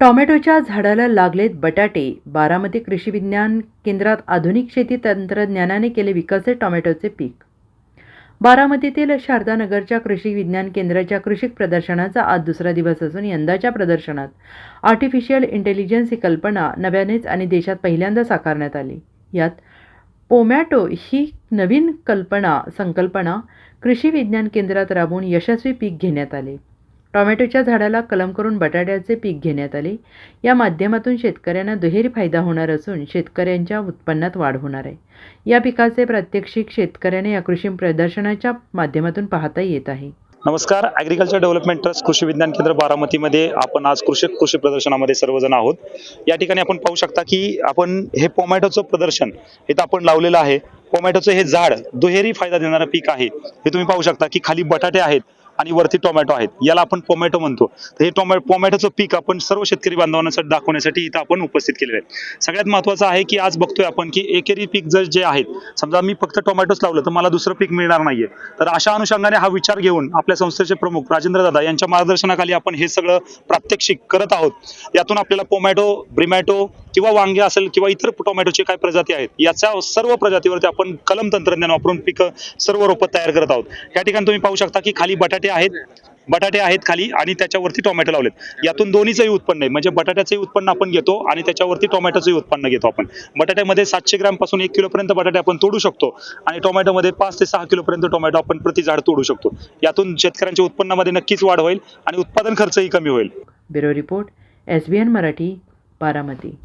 टॉमॅटोच्या झाडाला लागलेत बटाटे. बारामती कृषी विज्ञान केंद्रात आधुनिक शेती तंत्रज्ञानाने केले विकसित टॉमॅटोचे पीक. बारामतीतील शारदानगरच्या कृषी विज्ञान केंद्राच्या कृषी प्रदर्शनाचा आज दुसरा दिवस असून यंदाच्या प्रदर्शनात आर्टिफिशियल इंटेलिजन्स ही कल्पना नव्यानेच आणि देशात पहिल्यांदा साकारण्यात आली. यात पोमॅटो ही नवीन कल्पना संकल्पना कृषी विज्ञान केंद्रात राबवून यशस्वी पीक घेण्यात आले. टॉमॅटोच्या झाडाला कलम करून बटाट्याचे पीक घेण्यात आले. या माध्यमातून शेतकऱ्यांना दुहेरी फायदा होणार असून शेतकऱ्यांच्या उत्पन्नात वाढ होणार आहे. या पिकाचे प्रात्यक्षिक शेतकऱ्याने या कृषी प्रदर्शनाच्या माध्यमातून पाहता येत आहे. नमस्कार. ॲग्रिकल्चर डेव्हलपमेंट ट्रस्ट कृषी विज्ञान केंद्र बारामतीमध्ये आपण आज कृषी कृषी प्रदर्शनामध्ये सर्वजण आहोत. या ठिकाणी आपण पाहू शकता की आपण हे पोमॅटोचं प्रदर्शन इथं आपण लावलेलं आहे. टोमॅटोचं हे झाड दुहेरी फायदा देणारं पीक आहे. हे तुम्ही पाहू शकता की खाली बटाटे आहेत. आणि वरती टोमॅटो आहेत. याला आपण टोमॅटो म्हणतो. तर हे टोमॅटो टोमॅटोचं पीक आपण सर्व शेतकरी बांधवांसाठी दाखवण्यासाठी इथं आपण उपस्थित केलेलं आहे सगळ्यात महत्वाचं आहे की आज बघतोय आपण की एकेरी पीक जर जे आहेत समजा मी फक्त टोमॅटोच लावलं तर मला दुसरं पीक मिळणार नाहीये. तर अशा अनुषंगाने हा विचार घेऊन आपल्या संस्थेचे प्रमुख राजेंद्र दादा यांच्या मार्गदर्शनाखाली आपण हे सगळं प्रात्यक्षिक करत आहोत. यातून आपल्याला टोमॅटो ब्रिमॅटो किंवा वांगे असेल किंवा इतर टोमॅटोचे काय प्रजाती आहेत याच्या सर्व प्रजातीवरती आपण कलम तंत्रज्ञान वापरून पिकं सर्व रोपं तयार करत आहोत. या ठिकाणी तुम्ही पाहू शकता की खाली बटाटे आहेत बटाटे आहेत खाली आणि त्याच्यावरती टोमॅटो लावलेत. यातून दोन्हीचंही उत्पन्न आहे. म्हणजे बटाट्याचंही उत्पन्न आपण घेतो आणि त्याच्यावरती टोमॅटोचंही उत्पन्न घेतो आपण. बटाट्यामध्ये सातशे ग्रॅमपासून एक किलोपर्यंत बटाटे आपण तोडू शकतो आणि टोमॅटोमध्ये पाच ते सहा किलोपर्यंत टोमॅटो आपण प्रति झाड तोडू शकतो. यातून शेतकऱ्यांच्या उत्पन्नामध्ये नक्कीच वाढ होईल आणि उत्पादन खर्चही कमी होईल. Bureau report S Marathi Baramati.